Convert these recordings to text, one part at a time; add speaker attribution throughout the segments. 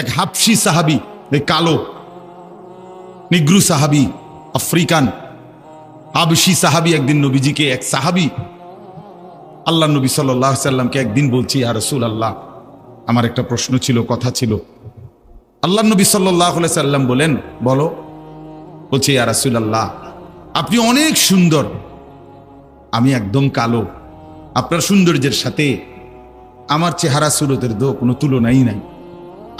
Speaker 1: এক হাফসি সাহাবি কালো, নিগ্রু সাহাবি, আফ্রিকান হাবসি সাহাবি একদিন নবীজিকে, এক সাহাবি আল্লাহ নবী সাল্লাহ সাল্লামকে একদিন বলছি আর রসুল আল্লাহ আমার একটা প্রশ্ন ছিল, কথা ছিল। আল্লাহ নবী সাল্লাহ সাল্লাম বলেন, বলো। বলছি আর রসুল আল্লাহ আপনি অনেক সুন্দর, আমি একদম কালো, আপনার সৌন্দর্যের সাথে আমার চেহারা, সুরতের দো কোনো তুলনাই নাই।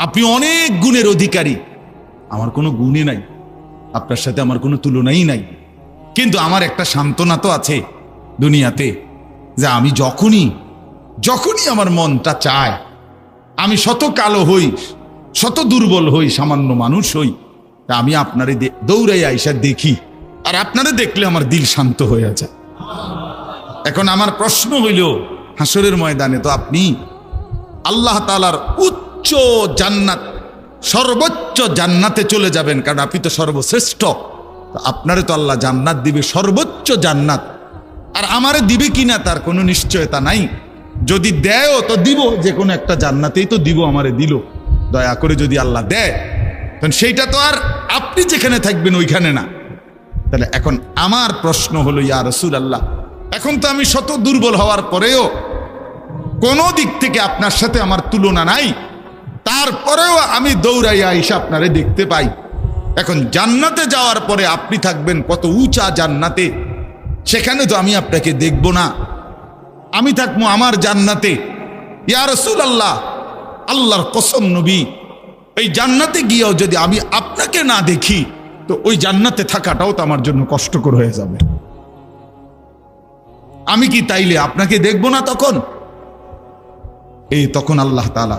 Speaker 1: আপনি অনেক গুণের অধিকারী। আমার কোনো গুণে নাই। আপনার সাথে আমার কোনো তুলনাই নাই। কিন্তু আমার একটা সান্ত্বনা তো আছে দুনিয়াতে, যে আমি যখনই যখনই আমার মনটা চায়, আমি শত কালো হই, শত দুর্বল হই, সামান্য মানুষ হই, তা আমি আপনারে দৌড়াই আইসা দেখি, আর আপনারে দেখলে আমার দিল শান্ত হয়ে যায়। এখন আমার প্রশ্ন হইল, হাসরের ময়দানে তো আপনি আল্লাহ তালার উচ্চ জান্নাত, সর্বোচ্চ জান্নাতে চলে যাবেন, কারণ আপনি তো সর্বশ্রেষ্ঠ। আপনারে তো আল্লাহ জান্নাত দিবে, সর্বোচ্চ জান্নাত। আর আমারে দিবে কিনা তার কোনো নিশ্চয়তা নাই। যদি দেয়ও, তো দিব, যে কোনো একটা জান্নাতেই তো দিব, আমারে দিল। দয়া করে যদি আল্লাহ দেয় তখন সেইটা তো আর আপনি যেখানে থাকবেন ওইখানে না। তাহলে এখন আমার প্রশ্ন হলো, ইয়া রসুল আল্লাহ এখন তো আমি শত দুর্বল হওয়ার পরেও কোনো দিক থেকে আপনার সাথে আমার তুলনা নাই। তারপরেও আমি দৌড়াইয়া এসে আপনারে দেখতে পাই। এখন জান্নাতে যাওয়ার পরে আপনি থাকবেন কত উঁচা জান্নাতে। সেখানে তো আমি আপনাকে দেখব না। আমি থাকব আমার জান্নাতে। ইয়া রসুল আল্লাহ আল্লাহর কসম নবী, এই জান্নাতে গিয়েও যদি আমি আপনাকে না দেখি, তো ওই জান্নাতে থাকাটাও তো আমার জন্য কষ্টকর হয়ে যাবে। আমি কি তাইলে আপনাকে দেখব না তখন? এই তখন আল্লাহ তালা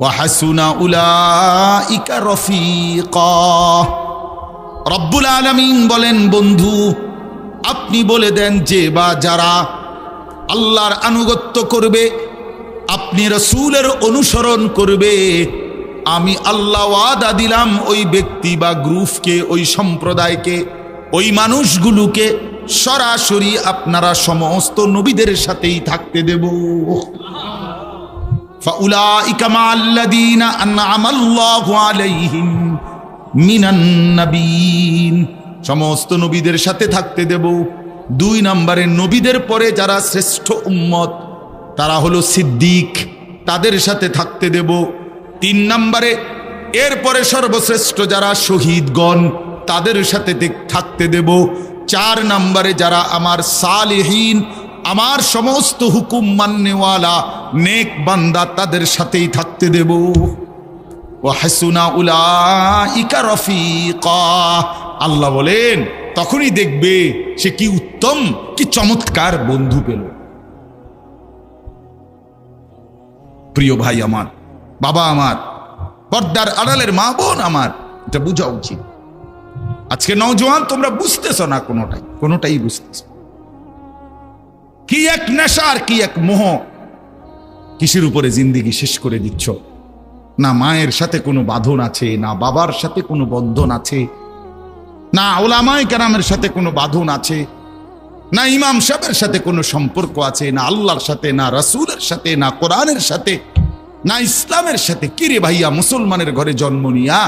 Speaker 1: ওয়াহাসুনা উলাইকা রফিকা। রব্বুল আলমিন বলেন, বন্ধু, আপনি বলে দেন যে বা যারা আল্লাহর আনুগত্য করবে, আপনি রসুলের অনুসরণ করবে, আমি আল্লাহ ওয়াদা দিলাম ওই ব্যক্তি বা গ্রুপকে, ওই সম্প্রদায়কে, ওই মানুষগুলোকে সরাসরি আপনারা সমস্ত নবীদের সাথেই থাকতে দেব। فأولئك مع الذين أنعم الله عليهم من النبيين সমস্ত নবীদের সাথে থাকতে দেব দুই নম্বরে নবীদের পরে যারা শ্রেষ্ঠ উম্মত তারা হলো সিদ্দিক তাদের সাথে থাকতে দেব তিন নম্বরে এরপরে সর্বশ্রেষ্ঠ যারা শহীদগণ তাদের সাথে দেখ- থাকতে দেব চার নম্বরে যারা আমার সালেহীন আমার সমস্ত হুকুম মান্যওয়ালা নেক বান্দা তাদের সাথেই থাকতে দেব। ও হাসুনা উলাইকা রফিকা। আল্লাহ বলেন, তখনই দেখবে সে কি উত্তম, কি চমৎকার বন্ধু পেল। প্রিয় ভাই আমার, বাবা আমার, পর্দার আড়ালের মা বোন আমার, এটা বোঝা উচিত। আজকে নওজোয়ান, তোমরা বুঝতেছ না কোনোটাই কোনোটাই বুঝতেছ। কি এক নেশার, কি এক মোহ। কিসের উপরে জিন্দিগি শেষ করে দিচ্ছ? না মায়ের সাথে কোনো বাঁধন আছে, না বাবার সাথে কোনো বন্ধন আছে, না ওলামাই কেরামের সাথে কোনো বাঁধন আছে, না ইমাম সাহেবের সাথে কোনো সম্পর্ক আছে, না আল্লাহর সাথে, না রাসূলের সাথে, না কোরআনের সাথে, না ইসলামের সাথে। কিরে ভাইয়া, মুসলমানের ঘরে জন্ম নিয়া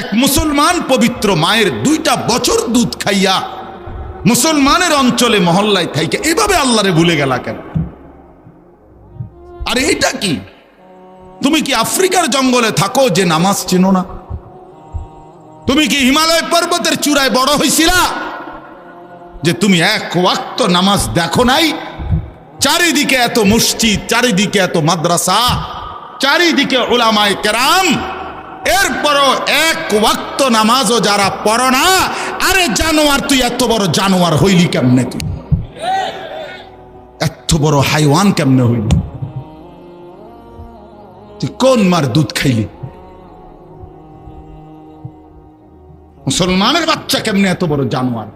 Speaker 1: এক মুসলমান পবিত্র মায়ের দুইটা বছর দুধ খাইয়া মুসলমানের অঞ্চলে, মহল্লায় থাইকে এভাবে আল্লাহরে ভুলে গেলা কেন? আর এটা কি? তুমি কি আফ্রিকার জঙ্গলে থাকো যে নামাজ চেনো না? তুমি কি হিমালয় পর্বতের চূড়ায় বড় হয়েছিলা যে তুমি এক ওয়াক্ত নামাজ দেখো নাই? চারিদিকে এত মসজিদ, চারিদিকে এত মাদ্রাসা, চারিদিকে ওলামায় কেরাম এরপরও এক ওয়াক্ত নামাজও যারা পড়ো না, আরে জানোয়ার, তুই এত বড় জানোয়ার হইলি কেমনে তুই? এত বড় হাইওয়ান কেমনে হইলি? তুই কোন মার দুধ খাইলি? মুসলমানের বাচ্চা কেমনে এত বড় জানোয়ার?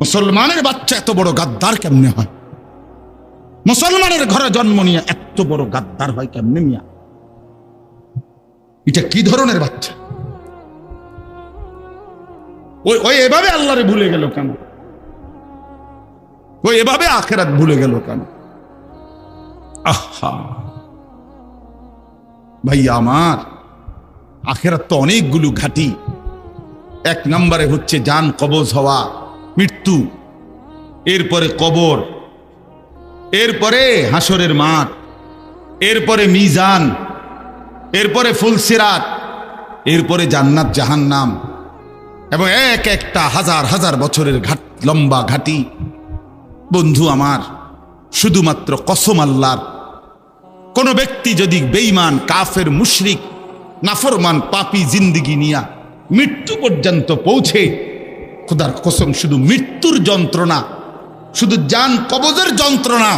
Speaker 1: মুসলমানের বাচ্চা এত বড় গাদ্দার কেমনে হয়? মুসলমানের ঘরে জন্ম নিয়ে এত বড় গাদ্দার হয় কেমনে মিয়া? এটা কি ধরনের বাচ্চা? ওই ওই এভাবে আল্লাহরে ভুলে গেল কেন? ওই এভাবে আখেরাত ভুলে গেল কেন? আহা। ভাইয়া আমার, আখেরাত তো অনেকগুলো ঘাটি। এক নম্বরে হচ্ছে যান কবজ হওয়া, মৃত্যু, এরপরে কবর, এরপরে হাসরের মাঠ, এরপরে মিজান এরপরে ফুলসিরাত এরপরে জান্নাত জাহান্নাম, এবং এক একটা হাজার হাজার বছরের ঘাট, লম্বা ঘাটি। বন্ধু আমার, শুধুমাত্র কসম আল্লাহর, কোন ব্যক্তি যদি বেইমান কাফের, মুশরিক, নাফরমান, পাপি জিন্দিগি নিয়া মৃত্যু পর্যন্ত পৌঁছে, খুদার কসম শুধু মৃত্যুর যন্ত্রণা, শুধু যান কবজের যন্ত্রণা,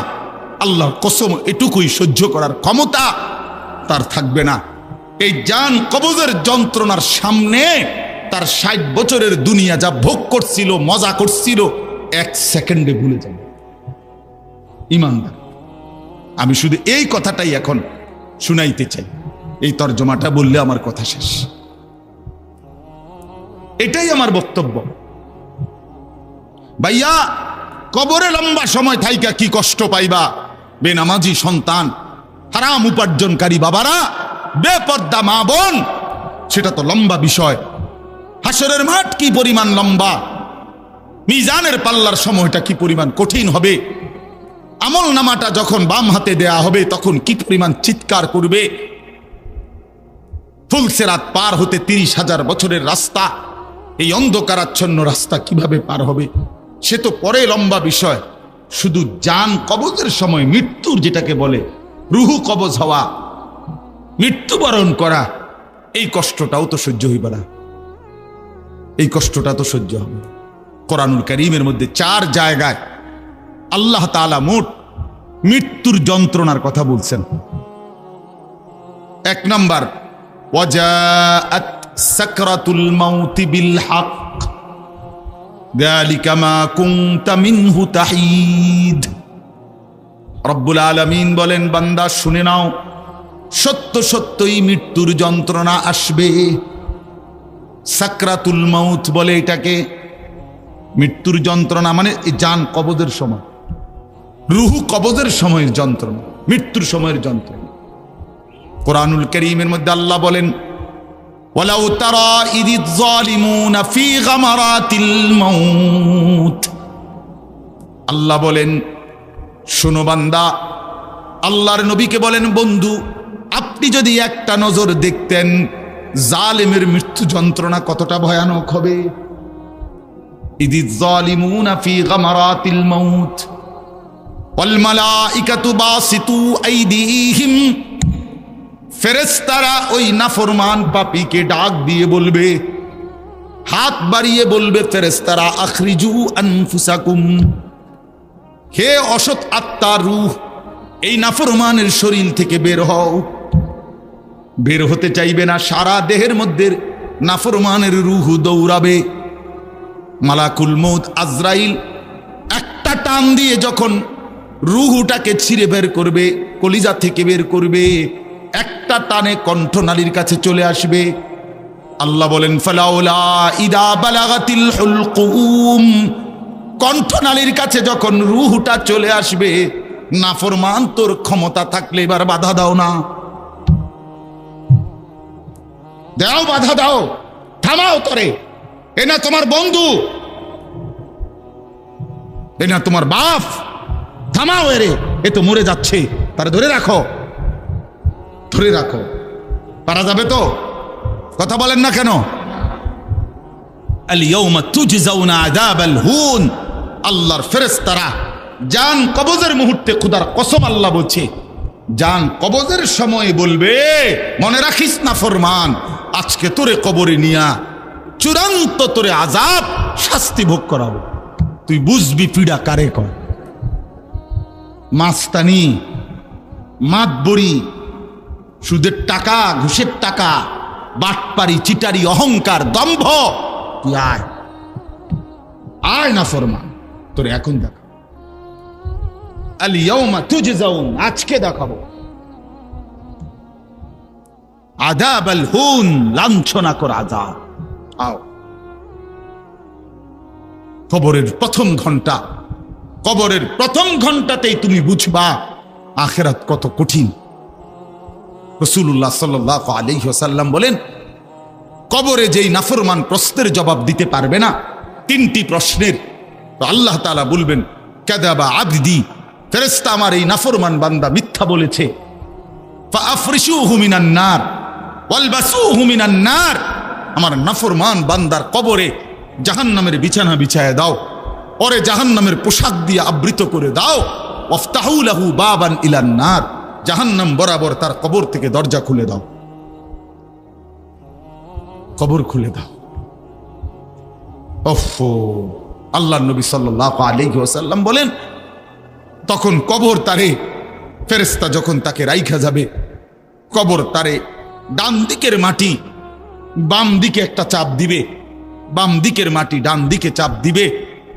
Speaker 1: আল্লাহর কসম এটুকুই সহ্য করার ক্ষমতা তার থাকবে না। এই যান কবজের যন্ত্রণার সামনে তার ষাট বছরের দুনিয়া যা ভোগ করছিল, মজা করছিল, এক সেকেন্ডে ভুলে যাবে। ইমানদার, আমি শুধু এই কথাটাই এখন শুনাইতে চাই। এই তর্জমাটা বললে আমার কথা শেষ। এটাই আমার বক্তব্য। ভাইয়া, কবরে লম্বা সময় থাইকা কি কষ্ট পাইবা? বেনামাজি সন্তান হারাম উপার্জনকারী বাবারা, বেপর্দা মা বোন, সেটা তো লম্বা বিষয়। হাসরের মাঠ কি পরিমাণ লম্বা? মিজানের পাল্লার সময়টা কি পরিমাণ কঠিন হবে? আমল নামাটা যখন বাম হাতে দেয়া হবে, তখন কি পরিমাণ চিৎকার করবে? ফুলসেরাত পার হতে তিরিশ হাজার বছরের রাস্তা, এই অন্ধকারাচ্ছন্ন রাস্তা কীভাবে পার হবে? সে তো পরে লম্বা বিষয়। শুধু যান কবজের সময় মৃত্যুর যেটাকে বলে রুহু কবজ হওয়া মৃত্যুবরণ করা এই কষ্টটাও তো সহ্য হইবে না এই কষ্টটা তো সহ্য হবে কোরআনুল করিমের মধ্যে চার জায়গায় আল্লাহ তালা মোট মৃত্যুর যন্ত্রণার কথা বলছেন এক নম্বর ওয়াজাআত সাকরাতুল মাউতি বিল হক ذلك ما كنت منه تحيد রব্বুল আলামিন বলেন, বান্দা, শুনে নাও। সত্য সত্যই মৃত্যুর যন্ত্রণা আসবে। সাকরাতুল মাউথ বলে এটাকে। মৃত্যুর যন্ত্রণা মানে যান কবজের সময়। রুহু কবজের সময়ের যন্ত্রণা, মৃত্যুর সময়ের যন্ত্রণা। কোরআনুল করিমের মধ্যে আল্লাহ বলেন আল্লাহ বলেন শুনো আল্লাহর নবীকে বলেন, বন্ধু, আপনি যদি একটা নজর দেখতেন, জালেমের মৃত্যু যন্ত্রণা কতটা ভয়ানক হবে? ইদি জালিমুন ফি গামারাতিল মাউত, ওয়াল মালাইকাতু বাসিতু আইদিহিম ফেরেশতারা ওই নাফরমান পাপীকে ডাক দিয়ে বলবে, হাত বাড়িয়ে বলবে ফেরেস্তারা আখরিজু আনফুসাকুম হে অসৎ আত্মার রুহ, এই নাফরমানের শরীর থেকে বের হও। বের হতে চাইবে না, সারা দেহের মধ্যে নাফরমানের রুহ দৌড়াবে। মালাকুল মৌত আজরাইল একটা টান দিয়ে যখন রুহুটাকে ছিঁড়ে বের করবে, কলিজা থেকে বের করবে, একটা টানে কণ্ঠনালীর কাছে চলে আসবে। আল্লাহ বলেন, ফালাউলা ইদা বালাগাতিল হুলকুম কণ্ঠনালীর কাছে যখন রুহুটা চলে আসবে, নাফরমান তোর ক্ষমতা থাকলে এবার বাধা দাও না। দাও, বাধা দাও। থামাও তরে। এ না তোমার বন্ধু। এ না তোমার বাপ। থামাও এরে। এ তো মরে যাচ্ছে। তারা ধরে রাখো। ধরে রাখো। পারা যাবে তো? কথা বলেন না কেন? আলিয়াউমা তুজজাউনা আযাবাল হুন আল্লাহর ফেরেশতারা জান কবজের মুহূর্তে খুদার কসম আল্লাহ বলছে জান কবজের সময় বলবে, মনে রাখিস না ফরমান, আজকে তোরে কবরে নিয়া চূড়ান্ত তোরে আজাব শাস্তি ভোগ করাবো। তুই বুঝবি পীড়া কারে কর মাস্তানি মাতবড়ি সুদের টাকা, ঘুষের টাকা, বাটপারি, চিটারি, অহংকার, দম্ভ, তুই আয়। আয় না ফরমান। তোর এখন দেখা আলিয়াউমা তুজজাউন, আজকে দেখাবো। আদাব আল হুন লাঞ্ছনা কর আজাব আও। কবরের প্রথম ঘণ্টা, কবরের প্রথম ঘন্টাতেই তুমি বুঝবা, আখেরাত কত কঠিন। রসুল্লাহ সাল্লাহ আলহ্লাম বলেন, কবরে যেই নাফরমান প্রশ্নের জবাব দিতে পারবে না, তিনটি প্রশ্নের তো আল্লাহ তালা বলবেন, কেদাবা আবদি ফেরেস্তা আমার এই নাফরমান বান্দা মিথ্যা বলেছে। আমার নাফরমান বান্দার কবরে জাহান্নামের বিছানা বিছায় দাও, পরে জাহান্নামের পোশাক দিয়ে আবৃত করে দাও। ওফতাহুলাহু বাবান ইলান নার, জাহান্নাম বরাবর তার কবর থেকে দরজা খুলে দাও। কবর খুলে দাও। ওফো আল্লাহ নবী সাল্লাহ আলাইহি ওয়াসাল্লাম বলেন, তখন কবর তারে ফেরেস্তা যখন তাকে রাইখা যাবে, কবর তারে ডান দিকের মাটি বাম দিকে একটা চাপ দিবে, বাম দিকের মাটি ডান দিকে চাপ দিবে।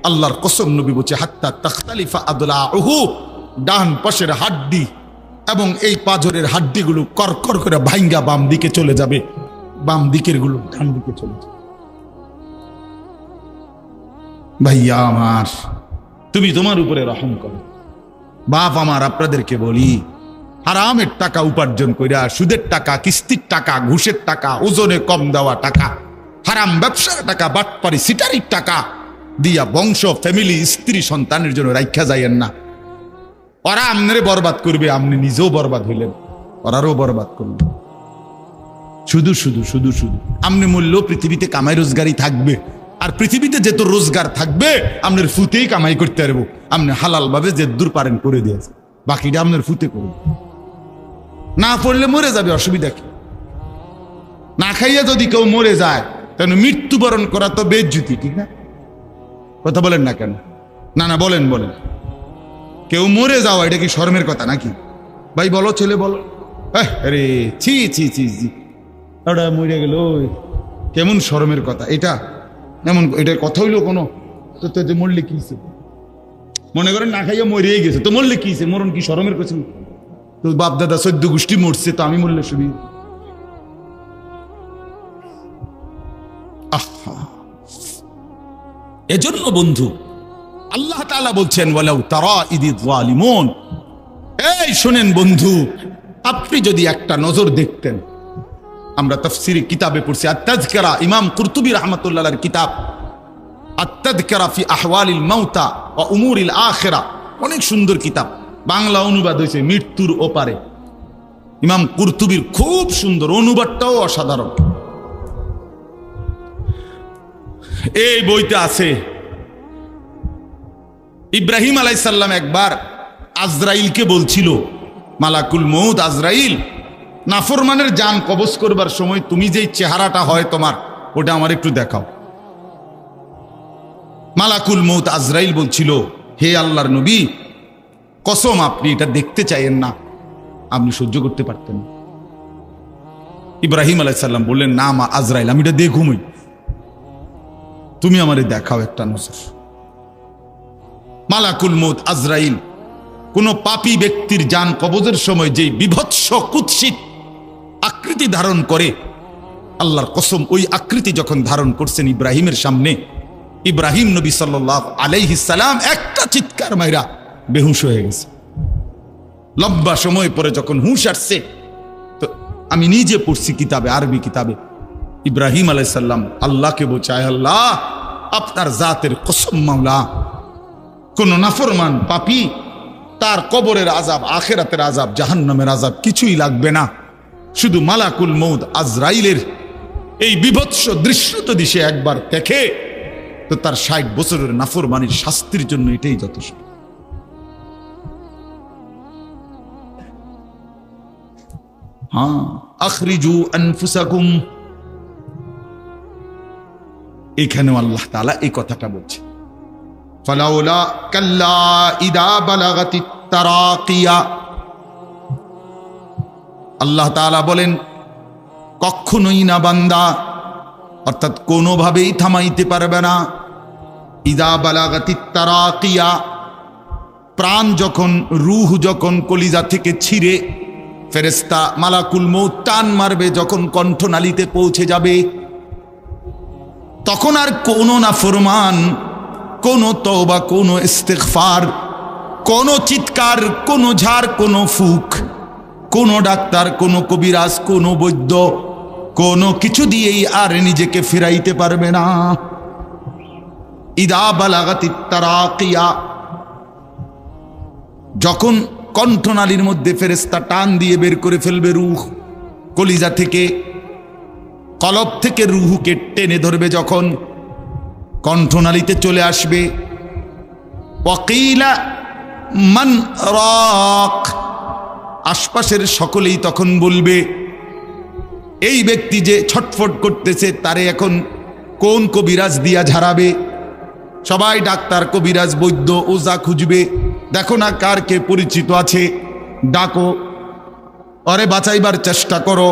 Speaker 1: আল্লাহর কসম নবী বলছে, হাত্তা তখতালিফা আদলা ডান পাশের হাড্ডি এবং এই পাজরের হাড্ডিগুলো করকর করে ভাইঙ্গা বাম দিকে চলে যাবে, বাম দিকেরগুলো ডান দিকে চলে যাবে। ভাইয়া আমার। তুমি তোমার উপরে রহম করো। বাপ আমার আপনাদেরকে বলি হারামের টাকা উপার্জন কইরা সুদের টাকা কিস্তির টাকা ঘুষের টাকা ওজনে কম দেওয়া টাকা হারাম ব্যবসার টাকা বাটপারি সিটারির টাকা দিয়া বংশ ফ্যামিলি স্ত্রী সন্তানের জন্য রাইখা যাইয়েন না। ওরা আমনে বরবাদ করবে আপনি নিজেও বরবাদ হইলেন ওরারও বরবাদ করবে। শুধু শুধু শুধু শুধু আমনে মূল্য পৃথিবীতে কামাই রোজগারি থাকবে। আর পৃথিবীতে যে তোর রোজগার থাকবে আপনার ফুতেই কামাই করতে পারব। আপনি হালাল ভাবে যে দূর পারেন করে দিয়েছে বাকিটা আপনার ফুতে করবে না পড়লে মরে যাবে, অসুবিধা কি? না খাইয়া যদি কেউ মরে যায়, তাহলে মৃত্যুবরণ করা তো বেজ্জুতি, ঠিক না? কথা বলেন না কেন? না না, বলেন বলেন। কেউ মরে যাওয়া, এটা কি শর্মের কথা নাকি? ভাই, বলো, ছেলে, বলো। আরে, ছি ছি ছি ছি। ওটা মরে গেল কেমন শরমের কথা, এটা? এমন এটার কথা হইল কোনো? তো তো যে মরলে কি হইছে? মনে করেন না খাইয়া মরেই গেছে, তো মরলে কি হইছে? মরণ কি শরমের কথা তো বাপ দাদা সদ্য গোষ্ঠী মরছে, তো আমি মরলে শুনি। এজন্য বন্ধু, আল্লাহ তাআলা বলছেন, ওয়ালাউ তারা ইদি এই শুনেন বন্ধু, আপনি যদি একটা নজর দেখতেন আমরা তফসিরি কিতাবে পড়ছি আত্তাজকারা ইমাম কুরতুবি রহমতুল্লাহর কিতাব আত্তাজকারা ফি আহওয়ালিল মাউতা ও উমুরিল আখেরা, অনেক সুন্দর কিতাব। বাংলা অনুবাদ হয়েছে মৃত্যুর ওপারে। ইমাম কুরতুবির খুব সুন্দর, অনুবাদটাও অসাধারণ। এই বইতে আছে, ইব্রাহিম আলাইসাল্লাম একবার আজরাইলকে বলছিল, মালাকুল মৌদ আজরাইল নাফরমানের যান কবজ করবার সময় তুমি যেই চেহারাটা হয় তোমার, ওটা আমার একটু দেখাও। মালাকুল মৌত আজরাইল বলছিল, হে আল্লাহর নবী, কসম আপনি এটা দেখতে চাইেন না। আপনি সহ্য করতে পারতেন। ইব্রাহিম আলাইসাল্লাম বললেন, না মা আজরাইল, আমি এটা দেখুমই। তুমি আমারে দেখাও একটা নজর। মালাকুল মৌত আজরাইল, কোন পাপী ব্যক্তির যান কবজের সময় যে বিভৎস কুৎসিত আকৃতি ধারণ করে। আল্লাহর কসম, ওই আকৃতি যখন ধারণ করছেন ইব্রাহিমের সামনে, ইব্রাহিম নবী সাল্লাহ আলাইহিসালাম একটা চিৎকার মাইরা বেহুশ হয়ে গেছে। লম্বা সময় পরে যখন হুঁশ আসছে, তো আমি নিজে পড়ছি কিতাবে, আরবি কিতাবে। ইব্রাহিম আলাইসাল্লাম আল্লাহকে বোঝায়, আল্লাহ, আপনার জাতের কসম মাওলা। কোন নাফরমান পাপি, তার কবরের আজাব আখেরাতের আজাব জাহান্নামের আজাব কিছুই লাগবে না। শুধু মালাকুল মৌদ আজরাইলের এই বিভৎস দৃশ্য যদি সে একবার দেখে, তো তার ষাট বছরের নাফরবাণীর শাস্তির জন্য এটাই যথেষ্ট। হ্যাঁ আখরিজু এখানেও আল্লাহ তালা এই কথাটা বলছে। ফালাউলা কাল্লা ইদা বালাগাতি তারাকিয়া। আল্লাহ তাআলা বলেন, কখনোই না বান্দা, অর্থাৎ কোনোভাবেই থামাইতে পারবে না। ইদা বালাগাতি প্রাণ যখন, রুহ যখন কলিজা থেকে ছিঁড়ে ফেরেস্তা মালাকুল মৌত টান মারবে যখন কণ্ঠনালীতে পৌঁছে যাবে, তখন আর কোনো না ফরমান, কোনো তওবা, কোনো ইস্তেগফার, কোনো চিৎকার, কোনো ঝাড়, কোনো ফুক। কোনো ডাক্তার, কোনো কবিরাজ, কোনো বৈদ্য, কোনো কিছু দিয়েই আর নিজেকে ফেরাইতে পারবে না। ইদা বালাগাতি যখন কণ্ঠনালীর মধ্যে ফেরেস্তা টান দিয়ে বের করে ফেলবে রুহ, কলিজা থেকে, কলব থেকে রুহুকে টেনে ধরবে যখন কণ্ঠনালীতে চলে আসবে। ওয়াকিলা মান রাক। আশপাশের সকলেই তখন বলবে, এই ব্যক্তি যে ছটফট করতেছে, তারে এখন কোন কবিরাজ দিয়া ঝাড়াবে? সবাই ডাক্তার, কবিরাজ, বৈদ্য, ওজা খুঁজবে। দেখো না কার কে পরিচিত আছে। ডাকো। অরে বাঁচাইবার চেষ্টা করো।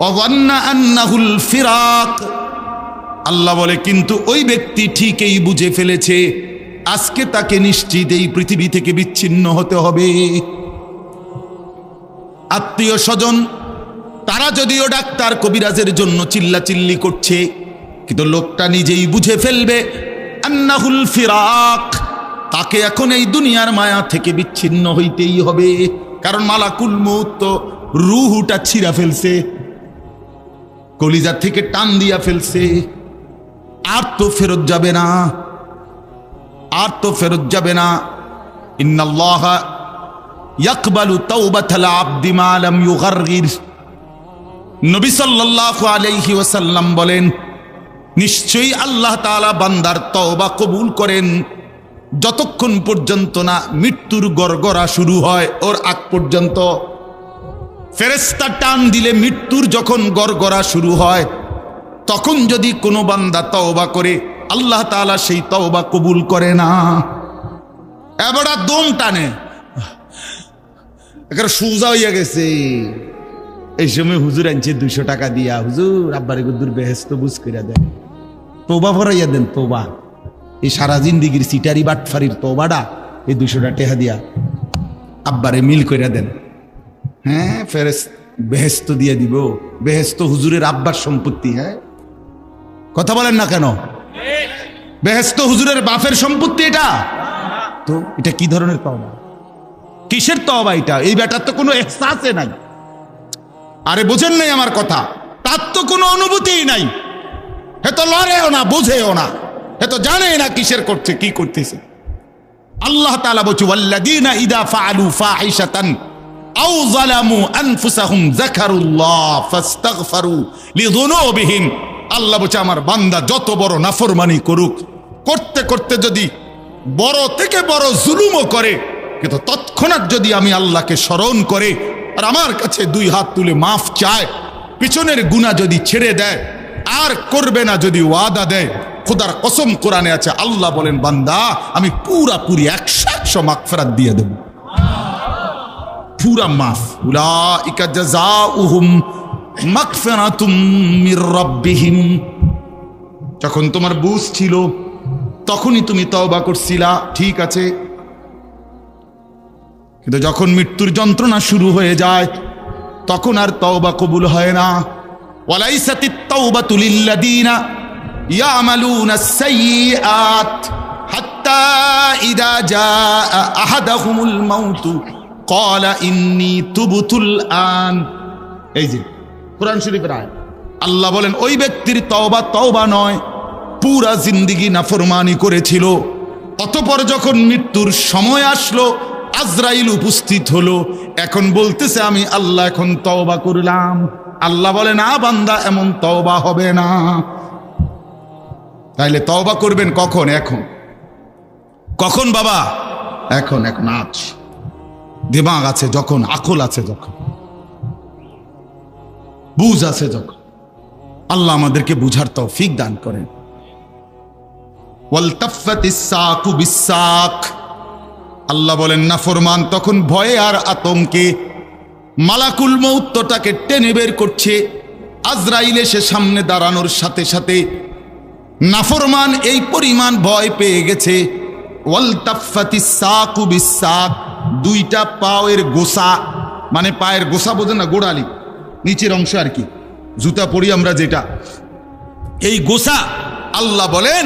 Speaker 1: আন্নাহুল ফিরাক। আল্লাহ বলে, কিন্তু ওই ব্যক্তি ঠিকই বুঝে ফেলেছে, আজকে তাকে নিশ্চিত এই পৃথিবী থেকে বিচ্ছিন্ন হতে হবে। আত্মীয় স্বজন, তারা যদিও ডাক্তার কবিরাজের জন্য চিল্লাচিল্লি করছে, কিন্তু লোকটা নিজেই বুঝে ফেলবে, আন্নাহুল ফিরাক, তাকে এখন এই দুনিয়ার মায়া থেকে বিচ্ছিন্ন হইতেই হবে, কারণ মালাকুল মৌত তো রুহুটা ছিঁড়া ফেলছে, কলিজা থেকে টান দিয়া ফেলছে, আর তো ফেরত যাবে না, আর তো ফেরত যাবে না। ইন্নাল্লাহ ইয়াকবালু তাওবাতাল আবদি মা ইউগারগির। নবী সাল্লাল্লাহু আলাইহি ওয়াসাল্লাম বলেন, নিশ্চয়ই আল্লাহ তাআলা বান্দার তওবা কবুল করেন। যতক্ষণ পর্যন্ত না মৃত্যুর গড়গড়া শুরু হয় ওর আগ পর্যন্ত। ফেরেস্তা টান দিলে মৃত্যুর যখন গড়গড়া শুরু হয়, তখন যদি কোনো বান্দা তওবা করে, আল্লাহ তাআলা সেই তওবা কবুল করে না। এবার দম টানে। একেবারে সোজা হইয়া গেছে। এই সময় হুজুর আনছে দুইশো টাকা দিয়া। হুজুর আব্বারে গুদ্দুর বেহেস্ত বুঝ করে দেন। তোবা ভরাইয়া দেন তোবা। এই সারা জিন্দিগির সিটারি বাটফারির তোবাটা এই দুইশোটা টেহা দিয়া আব্বারে মিল করে দেন। হ্যাঁ ফেরেস বেহেস্ত দিয়ে দিব। বেহেস্ত হুজুরের আব্বার সম্পত্তি হ্যাঁ? কথা বলেন না কেন? বেহেস্ত হুজুরের বাপের সম্পত্তি এটা? তো এটা কি ধরনের তওবা কিসের তওবা এটা? এই বেটার তো কোনো এহসাসে নাই। আরে বোঝেন নাই আমার কথা? তার তো কোনো অনুভূতিই নাই। হে তো লড়েও না, বুঝেও না। হে তো জানে না কিসের করছে, কি করতেছে। আল্লাহ তাআলা বলছে, ওয়াল্লাযীনা ইদা ফাআলু ফাহিশাতান আও যালামু আনফুসাহুম যাকারুল্লাহ ফাস্তাগফারু লিযুনুবিহিম। আল্লাহ বলছে, আমার বান্দা যত বড় নাফরমানি করুক, করতে করতে যদি বড় থেকে বড় জুলুমও করে কিন্তু তৎক্ষণাৎ যদি আমি আল্লাহকে স্মরণ করে আর আমার কাছে দুই হাত তুলে মাফ চায়, পিছনের গুণা যদি ছেড়ে দেয়, আর করবে না যদি ওয়াদা দেয়, খোদার কসম কোরআনে আছে, আল্লাহ বলেন, বান্দা, আমি পুরা পুরি একশো একশো মাগফিরাত দিয়ে দেব। পুরা মাফ। জাযাউহুম মাগফিরাতুম মির রাব্বিহিম। যখন তোমার বুঝ ছিল, তখনই তুমি তওবা করছিলা, ঠিক আছে? কিন্তু যখন মৃত্যুর যন্ত্রণা শুরু হয়ে যায়, তখন আর তওবা কবুল হয় না। ওয়ালাইসাতিত তাওবাতু লিল্লাযীনা ইয়ামালুনা আস-সাইয়্যাত হাত্তা ইযা জাআ আহাদাহুমুল মাউতু। ক্বালা ইন্নী তুবতুল আন। এই যে, কোরআন শরীফের আয়াত। আল্লাহ বলেন, ওই ব্যক্তির তওবা তওবা নয়, পুরা জিন্দিগি নাফরমানি করেছিল। অতপর যখন মৃত্যুর সময় আসলো আজরাইল উপস্থিত হলো। এখন বলতেছে, আমি আল্লাহ এখন তওবা করলাম। আল্লাহ বলে, না বান্দা, এমন তওবা হবে না। তাইলে তওবা করবেন কখন? এখন। কখন বাবা? এখন এখন, আজ। দিমাগ আছে যখন, আকল আছে যখন। বুঝ আছে যখন। আল্লাহ আমাদেরকে বুঝার তৌফিক দান করেন। ওয়ালতাফাতিস সাকু বিসাক আল্লাহ বলেন, না ফরমান, তখন ভয়ে আর আতঙ্কে মালাকুল মৌত্তটাকে টেনে বের করছে। আজরাইল এসে সামনে দাঁড়ানোর সাথে সাথে নাফরমান এই পরিমাণ ভয় পেয়ে গেছে। দুইটা পায়ের গোসা মানে পায়ের গোসা বোঝে না, গোড়ালি, নিচের অংশ আর কি, জুতা পরি আমরা যেটা। এই গোসা, আল্লাহ বলেন,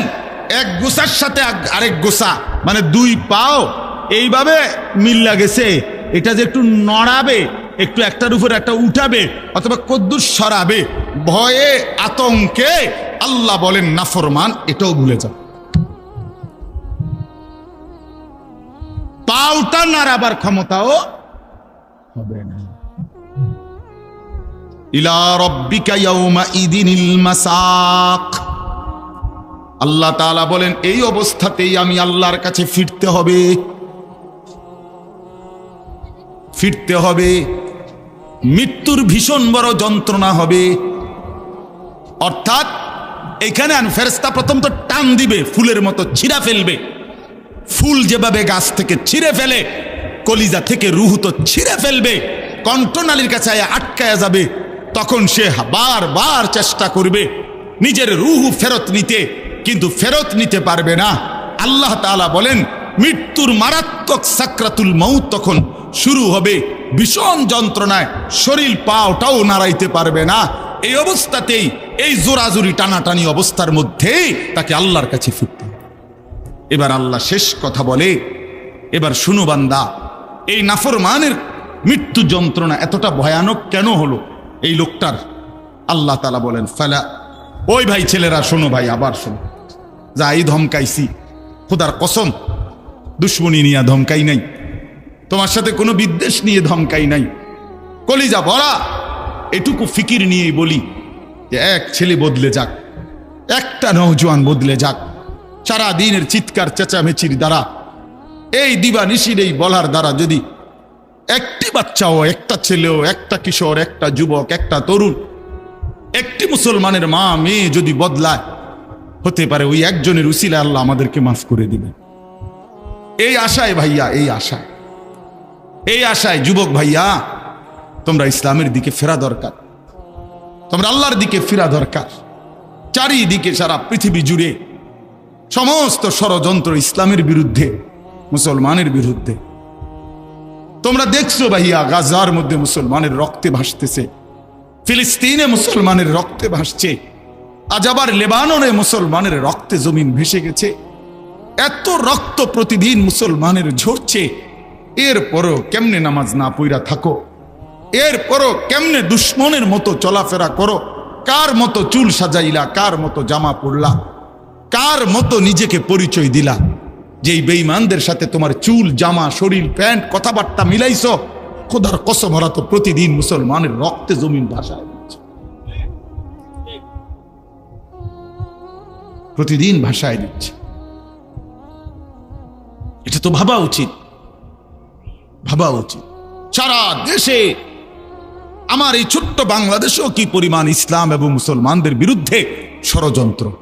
Speaker 1: এক গোসার সাথে আরেক গোসা মানে দুই পাও এইভাবে মিল্লা গেছে এটা যে একটু নড়াবে, একটু একটার উপর একটা উঠাবে, অথবা কদ্দুর সরাবে, ভয়ে, আতঙ্কে আল্লাহ বলেন নাফরমান এটাও ভুলে যাও। পাওটা নাড়াবার ক্ষমতাও হবে না। ইলা আল্লাহ তাআলা বলেন, এই অবস্থাতেই আমি আল্লাহর কাছে ফিরতে হবে। ফিরতে হবে। মৃত্যুর ভীষণ বড় যন্ত্রণা হবে। অর্থাৎ এখানে ফেরেস্তা প্রথম তো টান দিবে, ফুলের মতো ছিঁড়া ফেলবে। ফুল যেভাবে গাছ থেকে ছিঁড়ে ফেলে, কলিজা থেকে রুহু তো ছিঁড়ে ফেলবে, কণ্ঠনালীর কাছে আটকায়া যাবে, তখন সে বারবার চেষ্টা করবে নিজের রুহু ফেরত নিতে, কিন্তু ফেরত নিতে পারবে না। আল্লাহ তাআলা বলেন, মৃত্যুর মারাত্মক সাকরাতুল মৌ তখন শুরু হবে ভীষণ যন্ত্রণায়। শরীর পাওটাও নাড়াইতে পারবে না। এই অবস্থাতেই এই জোরাজুরি টানাটানি অবস্থার মধ্যেই তাকে আল্লাহর কাছে ফিরতে এবার আল্লাহ শেষ কথা বলে, এবার শুনো বান্দা, এই নাফরমানের মৃত্যু যন্ত্রণা এতটা ভয়ানক কেন হলো? এই লোকটার আল্লাহ তালা বলেন, ফেলা, ওই ভাই ছেলেরা, শোনো ভাই, আবার শোনো। যা এই ধমকাইছি, খোদার কসম, দুশ্মনী নিয়ে ধমকাই নাই। তোমার সাথে কোনো বিদ্বেষ নিয়ে ধমকাই নাই। কলিজা বলা এটুকু ফিকির নিয়েই বলি যে এক ছেলে বদলে যাক, একটা নৌজওয়ান বদলে যাক, সারা দিনের চিৎকার চেঁচামেচির দ্বারা। এই দিবা নিশির এই বলার দ্বারা যদি একটি বাচ্চাও, একটা ছেলেও, একটা কিশোর, একটা যুবক, একটা তরুণ, একটি মুসলমানের মা, মেয়ে যদি বদলায়, হতে পারে ওই একজনের উসিলে আল্লাহ আমাদেরকে মাফ করে দিবেন। এই আশায় ভাইয়া, এই আশায়। এই আশায়, যুবক ভাইয়া, তোমরা ইসলামের দিকে ফেরা দরকার। তোমরা আল্লাহর দিকে ফেরা দরকার। চারিদিকে সারা পৃথিবী জুড়ে সমস্ত ষড়যন্ত্র ইসলামের বিরুদ্ধে, মুসলমানের বিরুদ্ধে। তোমরা দেখছ ভাইয়া, গাজার মধ্যে মুসলমানের রক্তে ভাসতেছে। ফিলিস্তিনে মুসলমানের রক্তে ভাসছে। আজ আবার লেবাননে মুসলমানের রক্তে জমিন ভেসে গেছে। এত রক্ত প্রতিদিন মুসলমানের ঝরছে। এরপরও কেমনে নামাজ না পইরা থাকো? এরপরও কেমনে দুশ্মনের মতো চলাফেরা করো? কার মতো চুল সাজাইলা, কার মতো জামা পড়লা কার মতো নিজেকে পরিচয় দিলা? যেই বেঈমানদের সাথে তোমার চুল, জামা, শরীর, প্যান্ট, কথাবার্তা মিলাইছ, খোদার কসম ওরা তো প্রতিদিন মুসলমানের রক্তে জমিন ভাষায় প্রতিদিন ভাষায় দিচ্ছে। এটা তো ভাবা উচিত। ভাবা উচিত সারা দেশে আমার এই ছোট্ট বাংলাদেশেও কি পরিমাণ ইসলাম এবং মুসলমানদের বিরুদ্ধে ষড়যন্ত্র?